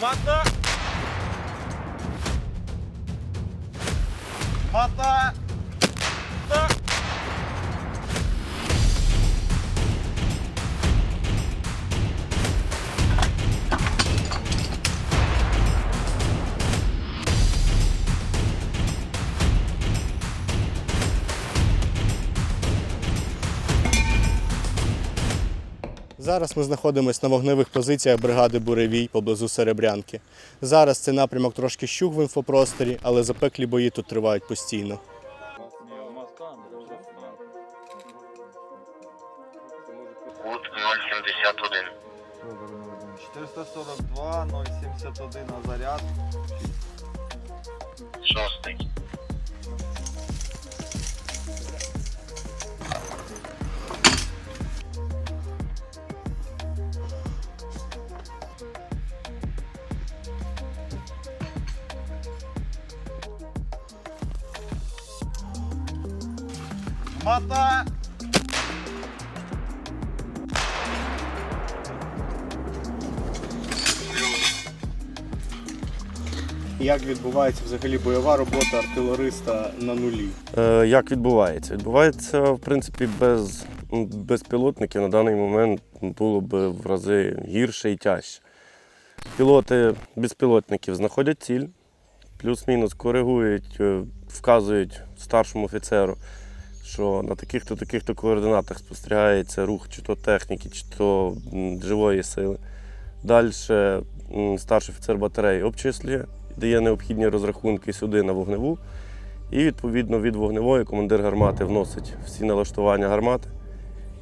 Гармата! Гармата! Зараз ми знаходимося на вогневих позиціях бригади Буревій поблизу Серебрянки. Зараз цей напрямок трошки щух в інфопросторі, але запеклі бої тут тривають постійно. Кут 071. 442, 071 на заряд. Шостий. Гармата! Як відбувається взагалі бойова робота артилериста на нулі? Е, Як відбувається? Відбувається, в принципі, без безпілотників на даний момент було б в рази гірше і тяжче. Пілоти безпілотників знаходять ціль, плюс-мінус коригують, е, вказують старшому офіцеру, що на таких-то таких-то координатах спостерігається рух чи то техніки, чи то живої сили. Далі старший офіцер батареї обчислює, дає необхідні розрахунки сюди на вогневу. І відповідно від вогневої командир гармати вносить всі налаштування гармати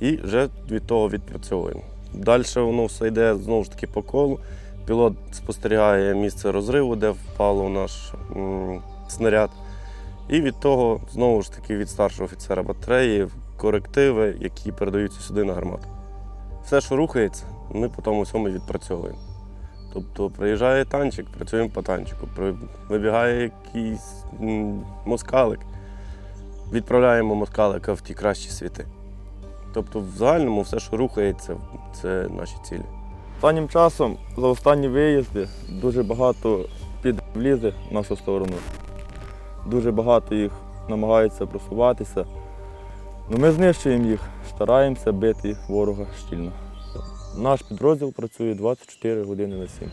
і вже від того відпрацьовуємо. Далі воно все йде знову ж таки по колу. Пілот спостерігає місце розриву, де впало наш снаряд. І від того, знову ж таки, від старшого офіцера батареї корективи, які передаються сюди на гармату. Все, що рухається, ми по тому всьому відпрацьовуємо. Тобто приїжджає танчик, працюємо по танчику. Вибігає якийсь москалик, відправляємо москалика в ті кращі світи. Тобто, в загальному все, що рухається, це наші цілі. Останнім часом за останні виїзди дуже багато підвлізе в нашу сторону. Дуже багато їх намагається просуватися. Ну, ми знищуємо їх, стараємося бити ворога щільно. Наш підрозділ працює 24 години на 7.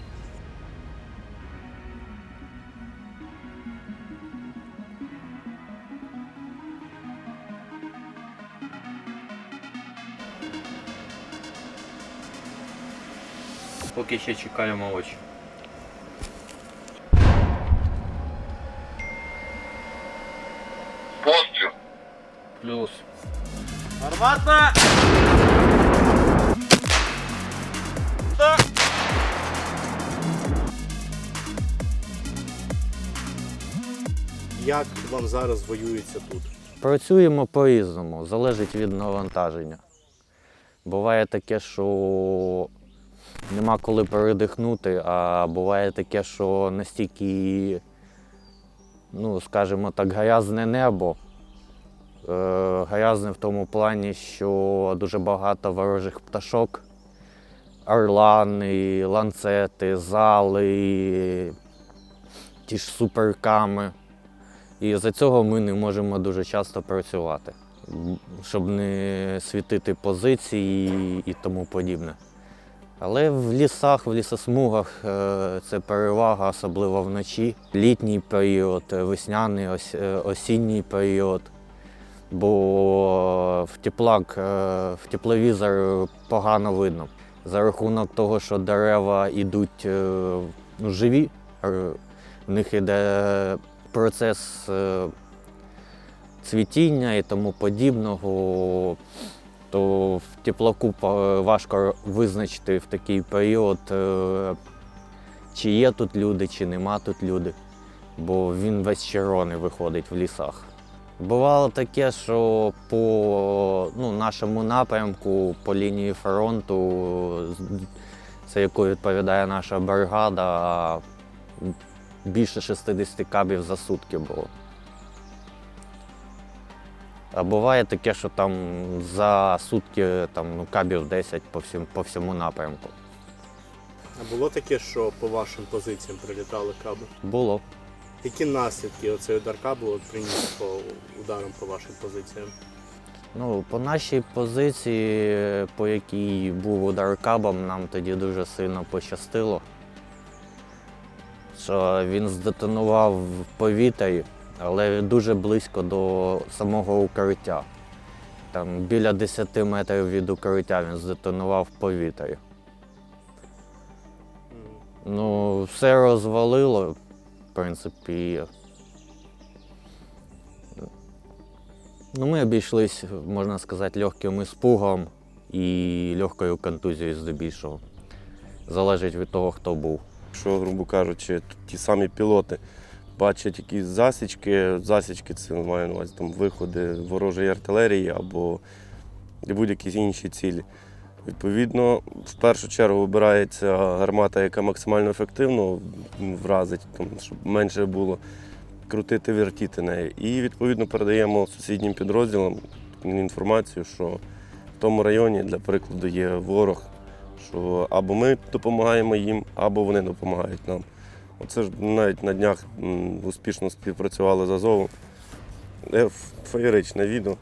Поки ще чекаємо очі. Гармата! Та! Як вам зараз воюється тут? Працюємо по-різному, залежить від навантаження. Буває таке, що нема коли передихнути, а буває таке, що настільки, ну, скажімо так, грязне небо. Е, Грязне в тому плані, що дуже багато ворожих пташок, орлани, ланцети, зали, ті ж суперками. І за цього ми не можемо дуже часто працювати, щоб не світити позиції і тому подібне. Але в лісах, в лісосмугах е, це перевага, особливо вночі. Літній період, весняний, е, осінній період. Бо в теплак, е, в тепловізор погано видно. За рахунок того, що дерева йдуть е, ну, живі, е, в них іде процес цвітіння і тому подібного, то в теплаку важко визначити в такий період, чи є тут люди, чи нема тут люди, бо він весь червоний виходить в лісах. Бувало таке, що по ну, нашому напрямку, по лінії фронту, за якою відповідає наша бригада, більше 60 кабів за сутки було. А буває таке, що там за сутки там, ну, кабів 10 по, всім, по всьому напрямку. А було таке, що по вашим позиціям прилітали каби? Було. Які наслідки оцей удар кабу приніс по ударам по вашим позиціям? Ну, по нашій позиції, по якій був удар кабом, нам тоді дуже сильно пощастило. Що він здетонував в повітрі, але дуже близько до самого укриття. Там біля 10 метрів від укриття він здетонував в повітрі. Ну, все розвалило, в принципі. Ну, ми обійшлись, можна сказати, легким іспугом і легкою контузією здебільшого. Залежить від того, хто був. Якщо, грубо кажучи, ті самі пілоти бачать якісь засічки, засічки це маю на увазі там виходи ворожої артилерії або будь-які інші цілі. Відповідно, в першу чергу вибирається гармата, яка максимально ефективно вразить, там, щоб менше було крутити, вертіти нею. І відповідно передаємо сусіднім підрозділам інформацію, що в тому районі, для прикладу, є ворог, що або ми допомагаємо їм, або вони допомагають нам. Оце ж навіть на днях успішно співпрацювали з Азовом. Е, Феєричне відео,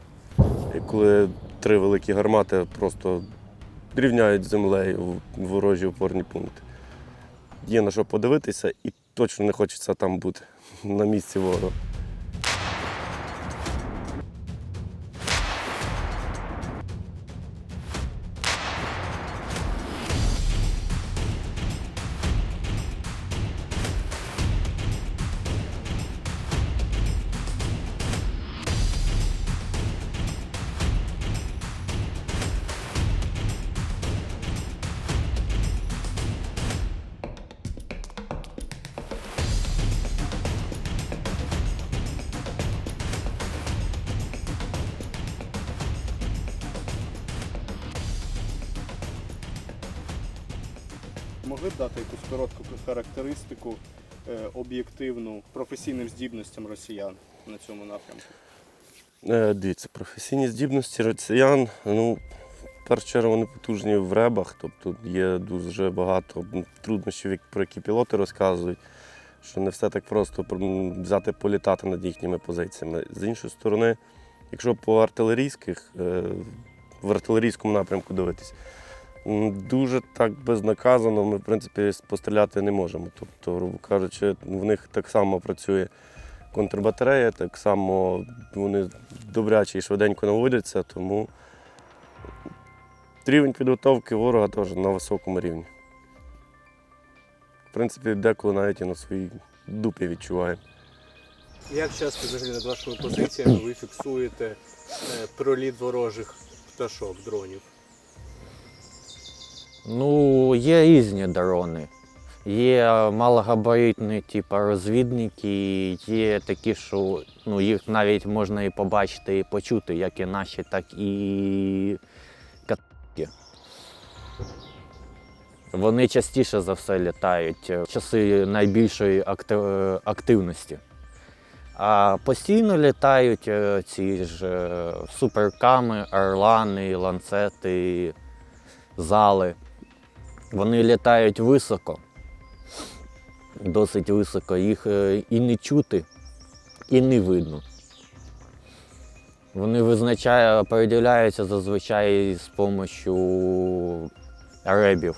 коли три великі гармати просто рівняють землею ворожі опорні пункти. Є на що подивитися, і точно не хочеться там бути на місці ворога. Могли б дати якусь коротку характеристику е, об'єктивну професійним здібностям росіян на цьому напрямку? Е, Дивіться, професійні здібності росіян, ну, в першу чергу вони потужні в ребах, тобто є дуже багато труднощів, про які пілоти розказують, що не все так просто взяти політати над їхніми позиціями. З іншої сторони, якщо по артилерійських, е, в артилерійському напрямку дивитись, дуже так безнаказано ми, в принципі, постріляти не можемо. Тобто, грубо кажучи, в них так само працює контрбатарея, так само вони добряче і швиденько наводяться, тому рівень підготовки ворога теж на високому рівні. В принципі, деколи навіть і на своїй дупі відчуваємо. Як часто взагалі над вашими позиціями ви фіксуєте е, проліт ворожих пташок, дронів? Ну, є різні дрони. Є малогабаритні, типу розвідники, є такі, що ну, їх навіть можна і побачити, і почути, як і наші, так і катки. Вони частіше за все літають в часи найбільшої активності. А постійно літають е, ці ж е, суперками, орлани, ланцети, зали. Вони літають високо, досить високо, їх е, і не чути, і не видно. Вони визначає, переділяються зазвичай з допомогою ребів.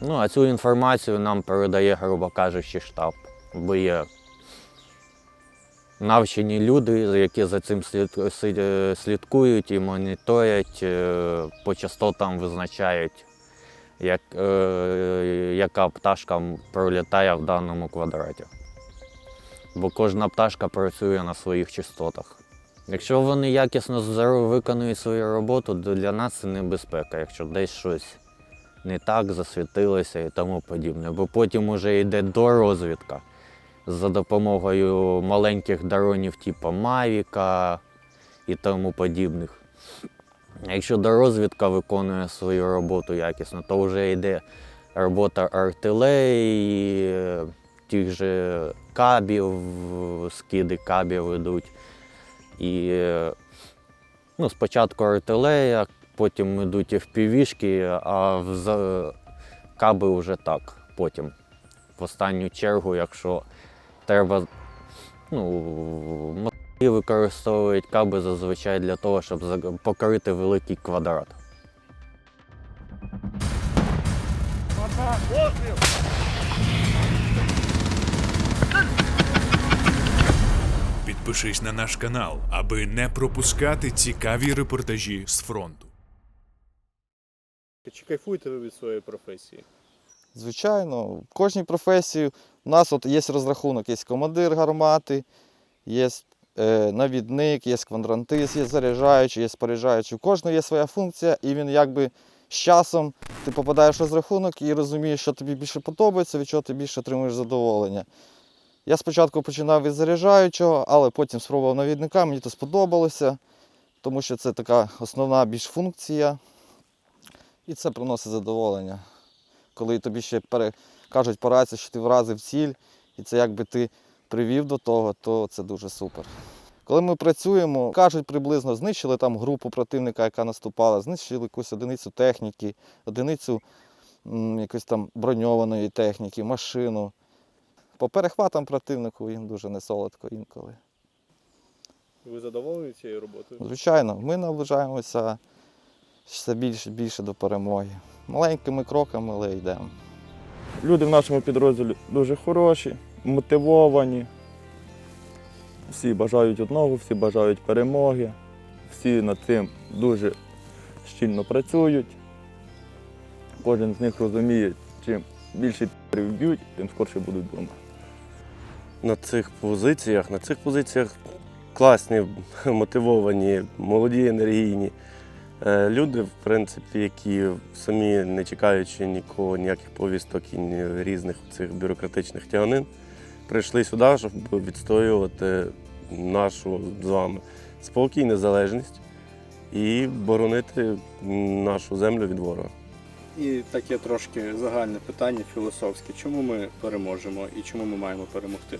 Ну, а цю інформацію нам передає, грубо кажучи, штаб. Бо є навчені люди, які за цим слід- слідкують і моніторять, е, по частотам визначають як, е, яка пташка пролітає в даному квадраті. Бо кожна пташка працює на своїх частотах. Якщо вони якісно виконують свою роботу, то для нас це небезпека, якщо десь щось не так засвітилося і тому подібне. Бо потім уже йде дорозвідка за допомогою маленьких дронів, типу Мавіка і тому подібних. Якщо дорозвідка виконує свою роботу якісно, то вже йде робота артилерії, тих же кабів, скиди кабів йдуть. І ну, спочатку артилерія, потім йдуть FPV-шки, а в каби вже так. потім. В останню чергу, якщо треба, ну, москалі використовують каби зазвичай для того, щоб покрити великий квадрат. Підпишись на наш канал, аби не пропускати цікаві репортажі з фронту. Чи кайфуєте ви від своєї професії? Звичайно, в кожній професії у нас от є розрахунок, є командир гармати, є навідник, є квадрантист, є заряджаючий, є споряджаючий. У кожного є своя функція, і він якби з часом ти попадаєш в розрахунок і розумієш, що тобі більше подобається, від чого ти більше отримуєш задоволення. Я спочатку починав від заряджаючого, але потім спробував навідника, мені це сподобалося, тому що це така основна більш функція, і це приносить задоволення коли тобі ще пере... кажуть по рації, що ти вразив ціль, і це якби ти привів до того, то це дуже супер. Коли ми працюємо, кажуть приблизно, знищили там групу противника, яка наступала, знищили якусь одиницю техніки, одиницю м, якоїсь там броньованої техніки, машину. По перехватам противнику їм дуже несолодко інколи. Ви задоволені цією роботою? Звичайно, ми наближаємося все більше і більше до перемоги. Маленькими кроками, але йдемо. Люди в нашому підрозділі дуже хороші, мотивовані. Всі бажають одного, всі бажають перемоги, всі над цим дуже щільно працюють. Кожен з них розуміє, чим більше б'ють, тим скорше будуть вдома. на цих позиціях. На цих позиціях класні, мотивовані, молоді, енергійні. е, Люди, в принципі, які самі не чекаючи нікого, ніяких повісток і різних цих бюрократичних тяганин, прийшли сюди, щоб відстоювати нашу з вами спокій, незалежність і боронити нашу землю від ворога. І таке трошки загальне питання філософське. Чому ми переможемо і чому ми маємо перемогти?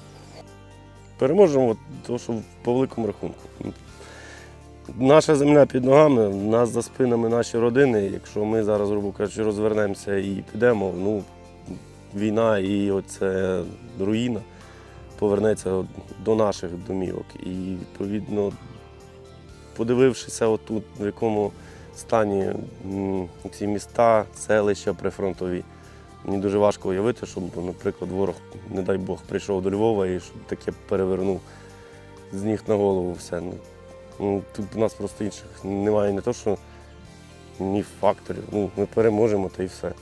Переможемо, тому що по великому рахунку. Наша земля під ногами, нас за спинами наші родини. Якщо ми зараз, грубо кажучи, розвернемося і підемо, ну, війна і оце руїна повернеться до наших домівок. І відповідно, подивившися отут, в якому стані ці міста, селища прифронтові. Мені дуже важко уявити, щоб, наприклад, ворог, не дай Бог, прийшов до Львова і щоб таке перевернув з ніг на голову все. Ну, ну, тут у нас просто інших немає не то, що ні факторів. Ну, ми переможемо та й все.